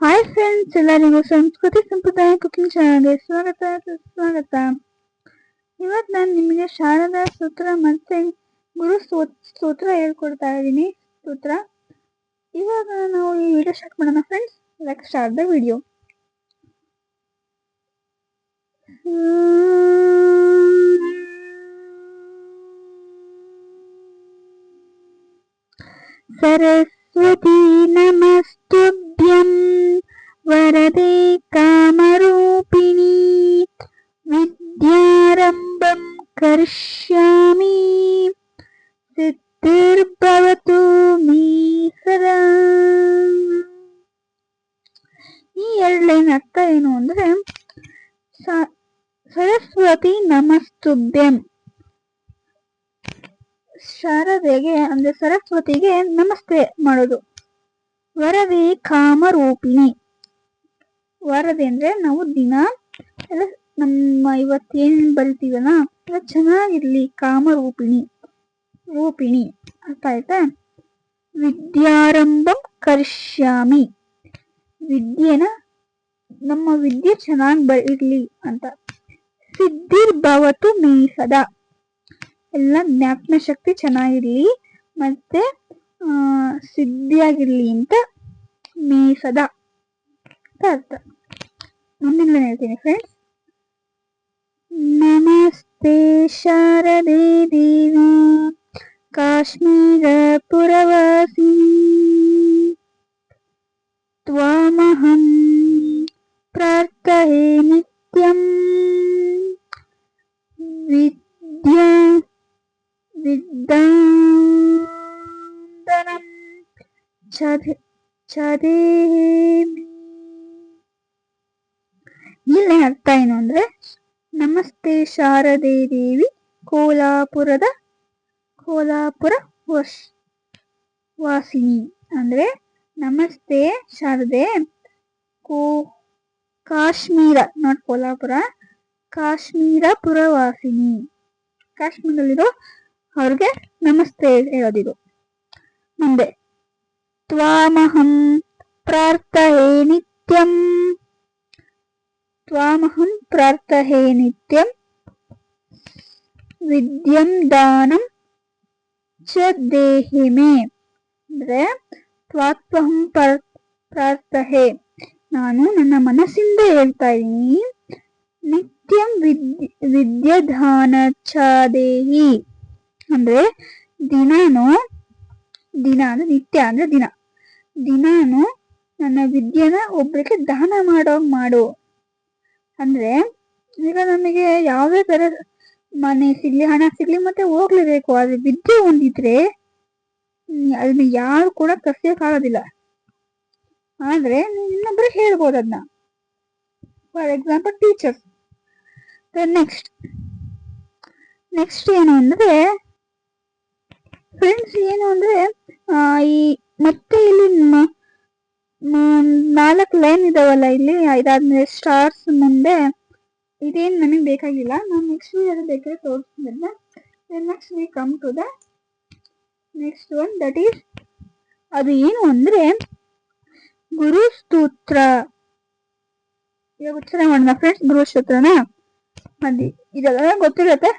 Hi friends ಎಲ್ಲರಿಗೂ ಸಂಸ್ಕೃತಿ ಸಂಪ್ರದಾಯ ಕುಕಿಂಗ್ ಚಾನಲ್ಗೆ ಸ್ವಾಗತ, ಸುಸ್ವಾಗತ. ಇವತ್ತು ನಾನು ನಿಮಗೆ ಶಾರದಾ ಸೂತ್ರ ಮತ್ತೆ ಗುರು ಸೂತ್ರ ಹೇಳ್ಕೊಡ್ತಾ ಇದ್ದೀನಿ ಸೂತ್ರ ಇವಾಗ ನಾವು ಈ ವಿಡಿಯೋ ಸ್ಟಾರ್ಟ್ ಮಾಡೋಣ friends like start the video Saraswati ನಮಸ್ತೆ. ಅರ್ಥ ಏನು ಅಂದ್ರೆ ಸರಸ್ವತಿ ನಮಸ್ತುಭ್ಯಂ. ಶಾರದೆಗೆ, ಅಂದ್ರೆ ಸರಸ್ವತಿಗೆ ನಮಸ್ತೆ ಮಾಡೋದು. ವರದಿ ಕಾಮರೂಪಿಣಿ. ವರದಿ ಅಂದ್ರೆ ನಾವು ದಿನ, ಎಲ್ಲ ನಮ್ಮ ಇವತ್ತೇನ್ ಬರಿತೀವಲ್ಲ, ಎಲ್ಲ ಚೆನ್ನಾಗಿರ್ಲಿ, ಕಾಮರೂಪಿಣಿ, ರೂಪಿಣಿ ಅರ್ಥ ಆಯ್ತಾ ವಿದ್ಯಾರಂಭಂ ಕರಿಷ್ಯಾಮಿ. ವಿದ್ಯೆನ ನಮ್ಮ ವಿದ್ಯೆ ಚೆನ್ನಾಗಿ ಬ, ಇರ್ಲಿ ಅಂತ. ಸಿದ್ಧಿರ್ಭವತು ಮೇ ಸದಾ. ಎಲ್ಲ ಜ್ಞಾಪನ ಶಕ್ತಿ ಚೆನ್ನಾಗಿರ್ಲಿ ಮತ್ತೆ ಸಿದ್ಧಿಯಾಗಿರ್ಲಿ ಅಂತ ಮೇಯಿಸದ ಅರ್ಥ. ಮುಂದಿನ ಹೇಳ್ತೀನಿ ಫ್ರೆಂಡ್ಸ್ ನಮಸ್ತೆ ಶಾರದೆ ದೇವಿ. ಕಾಶ್ಮೀರ ಪುರವಾಸಿ. ಚದೇಮಿ ಇಲ್ಲಿ ಅರ್ಥ ಏನು ಅಂದ್ರೆ, ನಮಸ್ತೆ ಶಾರದೆ ದೇವಿ, ಕೋಲಾಪುರದ, ಕೋಲಾಪುರ ವಶ್, ವಾಸಿನಿ. ಅಂದ್ರೆ, ನಮಸ್ತೆ ಶಾರದೆ, ಕೋ, ಕಾಶ್ಮೀರ ನಾಟ್ ಕೋಲಾಪುರ ಕಾಶ್ಮೀರ ಪುರವಾಸಿನಿ ಕಾಶ್ಮೀರದಲ್ಲಿರೋ ಅವ್ರಿಗೆ ನಮಸ್ತೆ ಹೇಳೋದಿದು. ಮುಂದೆ. ತ್ವಾಮಹಂ ಪ್ರಾರ್ಥಯೇ ನಿತ್ಯಂ ತ್ವಾಮಹಂ ಪ್ರಾರ್ಥಯೇ ನಿತ್ಯಂ ವಿದ್ಯಂ ದಾನಂ ಚ ದೇಹಿ ಮೇ ಅಂದ್ರೆ ತ್ವಾತ್ವಹಂ ಪರ್ ಪ್ರಾರ್ಥಹೆ ನಾನು ನನ್ನ ಮನಸ್ಸಿಂದ ಹೇಳ್ತಾ ಇದ್ದೀನಿ ನಿತ್ಯಂ ವಿದ್ಯೆ ವಿದ್ಯಾಧಾನ ಚಾದೇಹಿ ಅಂದ್ರೆ ದಿನಾನು ದಿನ, ಅಂದ್ರೆ ನಿತ್ಯ, ಅಂದ್ರೆ ದಿನ। ದಿನಾನು ನನ್ನ ವಿದ್ಯೆನ ಒಬ್ಬರಿಗೆ ದಾನ ಮಾಡೋ ಮಾಡು. ಅಂದ್ರೆ ಈಗ ನಮಗೆ ಯಾವುದೇ ತರ ಮನೆ ಸಿಗ್ಲಿ, ಹಣ ಸಿಗ್ಲಿ ಮತ್ತೆ ಹೋಗ್ಲೇಬೇಕು. ಆದ್ರೆ ವಿದ್ಯೆ ಒಂದಿದ್ರೆ ಅದನ್ನ ಯಾರು ಕೂಡ ಕಸಿಯಕ್ಕಾಗೋದಿಲ್ಲ ಆದ್ರೆ ನೀನ್ ಇನ್ನೊಬ್ರಿಗೆ ಹೇಳ್ಬೋದು ಅದನ್ನ for example teachers next next ಏನು ಅಂದ್ರೆ ಫ್ರೆಂಡ್ಸ್ ಏನು ಅಂದ್ರೆ ಈ ಮತ್ತೆ ಇಲ್ಲಿ ನಾಲ್ಕು ಲೈನ್ ಇದಾವಲ್ಲ ಇಲ್ಲಿ, ಇದಾದ್ಮೇಲೆ ಸ್ಟಾರ್ಸ್ ಮುಂದೆ. ಇದೇನು ನನಗೆ ಬೇಕಾಗಿಲ್ಲ. ನಾನು ನೆಕ್ಸ್ಟ್ ಅದು ಬೇಕಾದ್ರೆ ತೋರಿಸ್ತೀನಿ next we come to the next one that is ಅದು ಏನು ಅಂದ್ರೆ, ಗುರು ಸ್ತೋತ್ರ. ಇವಾಗ ಉಚ್ಚಾರ ಮಾಡೋಣ ಫ್ರೆಂಡ್ಸ್ ಗುರು ಸ್ತೋತ್ರನ? ಅದಿ ಇದೆಲ್ಲ ಗೊತ್ತಿರುತ್ತೆ.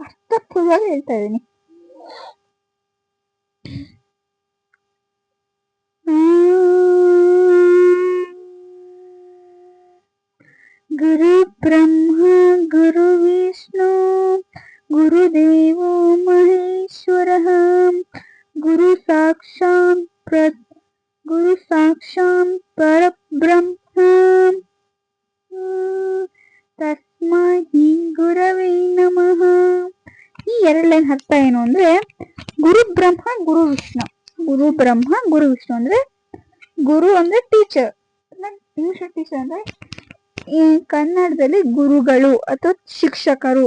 ಅರ್ಥಪೂರ್ವವಾಗಿ ಹೇಳ್ತಾ ಇದ್ದೀನಿ. ಗುರು ಬ್ರಹ್ಮ ಗುರು ವಿಷ್ಣು ಗುರುದೇವೋ ಮಹೇಶ್ವರ ಗುರು ಸಾಕ್ಷಾತ್ ಪ್ರ ಗುರು ಸಾಕ್ಷಾತ್ ಪರಬ್ರಹ್ಮ ತಸ್ಮೈ ಗುರವೇ ನಮಃ ಈ ಎರಡು ಲೈನ್ ಅರ್ಥ ಏನು ಅಂದ್ರೆ ಗುರು ಬ್ರಹ್ಮ ಗುರು ವಿಷ್ಣು ಗುರು ಬ್ರಹ್ಮ, ಗುರು ವಿಷ್ಣು ಅಂದ್ರೆ ಗುರು ಅಂದ್ರೆ ಟೀಚರ್ ಇಂಗ್ಲಿಷ್ ಟೀಚರ್ ಅಂದ್ರೆ ಈ ಕನ್ನಡದಲ್ಲಿ ಗುರುಗಳು ಅಥವಾ ಶಿಕ್ಷಕರು.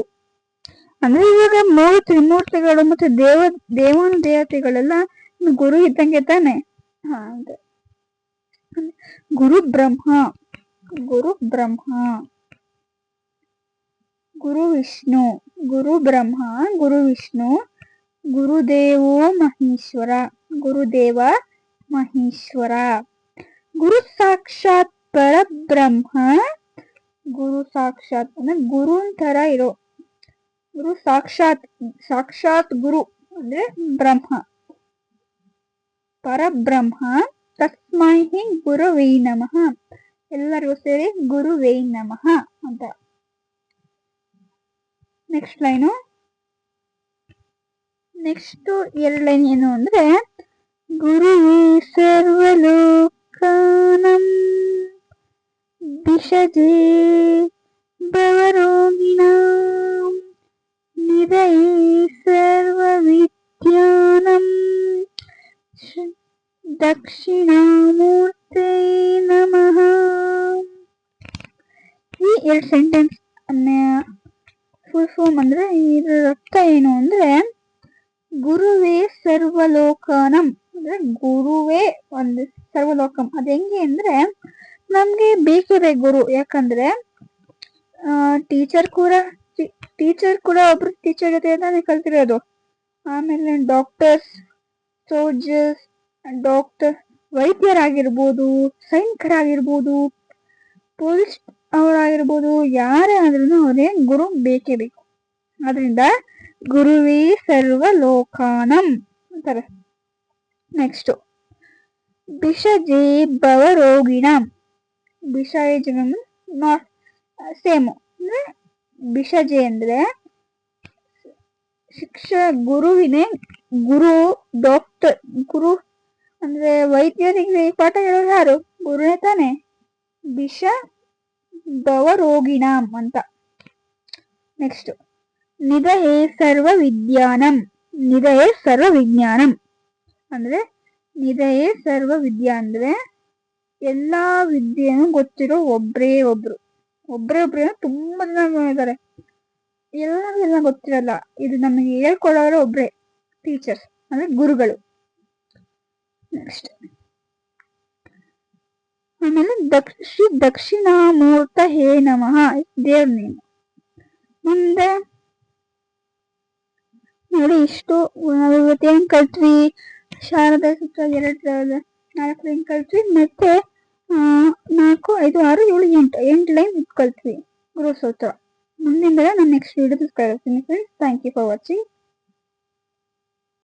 ಅಂದ್ರೆ ಇವಾಗ ಮೂರು ತ್ರಿಮೂರ್ತಿಗಳು ಮತ್ತೆ ದೇವ, ದೇವನ ದೇವತೆಗಳೆಲ್ಲ ಗುರು ಇದ್ದಂಗೆ ತಾನೆ. ಹಾ ಗುರು ಬ್ರಹ್ಮ ಗುರು ಬ್ರಹ್ಮ, ಗುರು ವಿಷ್ಣು, ಗುರು ಬ್ರಹ್ಮ, ಗುರು ವಿಷ್ಣು, ಗುರುದೇವೋ ಮಹೇಶ್ವರ. ಗುರುದೇವ ಮಹೇಶ್ವರ. ಗುರು ಸಾಕ್ಷಾತ್ ಪರಬ್ರಹ್ಮ. ಗುರು ಸಾಕ್ಷಾತ್ ಅಂದ್ರೆ ಗುರು ತರ ಇರೋ. ಗುರು ಸಾಕ್ಷಾತ್ ಸಾಕ್ಷಾತ್ ಗುರು ಅಂದ್ರೆ ಬ್ರಹ್ಮ. ಪರಬ್ರಹ್ಮ, ತಸ್ಮೈ ಗುರುವೇ ನಮಃ. ಎಲ್ಲರಿಗೂ ಸೇರಿ ಗುರುವೇ ನಮಃ ಅಂತ. ನೆಕ್ಸ್ಟ್ ಲೈನು ನೆಕ್ಸ್ಟ್ ಎರಡು ಲೈನ್ ಏನು ಅಂದ್ರೆ ಗುರುವೇ ಸರ್ವಲೋಕಾನಂ ಭಿಷಜೆ ಭವರೋಗಿಣಾಂ ನಿರಯೇ ಸರ್ವವಿದ್ಯಾನಂ ದಕ್ಷಿಣಾಮೂರ್ತೆ ನಮಃ ಈ ಎರಡು ಸೆಂಟೆನ್ಸ್ ಫುಲ್ ಫಾರ್ಮ್ ಅಂದ್ರೆ ಇದರ ಅರ್ಥ ಏನು ಅಂದ್ರೆ ಗುರುವೇ ಸರ್ವಲೋಕನಂ ಅಂದ್ರೆ ಗುರುವೇ ಒಂದು ಸರ್ವಲೋಕಂ. ಅದ್ ಹೆಂಗೆ ಅಂದ್ರೆ ನಮ್ಗೆ ಬೇಕಿದೆ ಗುರು. ಯಾಕಂದ್ರೆ ಟೀಚರ್ ಕೂಡ ಟೀಚರ್ ಕೂಡ ಒಬ್ರು ಟೀಚರ್ ಜೊತೆ ಕಲ್ತಿರೋದು. ಆಮೇಲೆ ಡಾಕ್ಟರ್ಸ್ ಸೋಲ್ಜರ್ಸ್ ಡಾಕ್ಟರ್ ವೈದ್ಯರಾಗಿರ್ಬೋದು, ಸೈನಿಕರಾಗಿರ್ಬೋದು ಪೊಲೀಸ್ ಅವರಾಗಿರ್ಬೋದು, ಯಾರೇ ಆದ್ರೂ ಅವ್ರೇ ಗುರು ಬೇಕೇ ಬೇಕು. ಅದರಿಂದ ಗುರುವೇ ಸರ್ವ ಲೋಕಾನಂ ಅಂತಾರೆ. ನೆಕ್ಸ್ಟ್ ಬಿಷಜಿ ಭವರೋಗಿಣಂ ಬಿಷಜ ನಾಟ್ ಸೇಮು ಅಂದ್ರೆ ಬಿಷಜಿ ಅಂದ್ರೆ ಶಿಕ್ಷ ಗುರುವಿನೇ ಗುರು ಡಾಕ್ಟರ್ ಗುರು, ಅಂದ್ರೆ ವೈದ್ಯರಿಗೆ ಪಾಠ ಹೇಳೋರು ಯಾರು? ಗುರುನೇ ತಾನೆ. ಬಿಷ ಭವರೋಗಿಣಂ ಅಂತ. ನೆಕ್ಸ್ಟ್ ನಿಧಯೇ ಸರ್ವ ವಿದ್ಯಾನಂ ನಿಧಯೇ ಸರ್ವ ವಿಜ್ಞಾನಂ ಅಂದ್ರೆ ನಿಧಯೇ ಸರ್ವ ವಿದ್ಯಾ ಅಂದ್ರೆ ಎಲ್ಲಾ ವಿದ್ಯೆನು ಗೊತ್ತಿರೋ ಒಬ್ರೇ ಒಬ್ರು. ಒಬ್ರೇ ಒಬ್ರು ತುಂಬಾ ಜನ ಇದ್ದಾರೆ. ಎಲ್ಲ ಗೊತ್ತಿರಲ್ಲ. ಇದು ನಮಗೆ ಹೇಳ್ಕೊಡೋರು ಒಬ್ರೇ ಟೀಚರ್ ಅಂದ್ರೆ ಗುರುಗಳು. ನೆಕ್ಸ್ಟ್ ಆಮೇಲೆ ದಕ್ಷ ಶ್ರೀ ದಕ್ಷಿಣಾಮೂರ್ತ ಹೇ ನಮಃ ದೇವ್ ನೇಮ್. ಮುಂದೆ ನೋಡಿ ಇಷ್ಟು ಇವತ್ತೇನ್ ಕಲ್ತ್ವಿ ಶಾರದಾ ಸೂತ್ರ ಎರಡು ನಾಲ್ಕು ಲೈನ್ ಕಲ್ತ್ವಿ ಮತ್ತೆ ನಾಲ್ಕು, ಐದು, ಆರು, ಏಳು, ಎಂಟು ಎಂಟು ಲೈನ್ ಕಲ್ತ್ವಿ ಗುರು ಸೂತ್ರ ಮುಂದಿನ ನಾನು ನೆಕ್ಸ್ಟ್ ವಿಡಿಯೋ ಕಳಿಸ್ತೀನಿ friends thank you for watching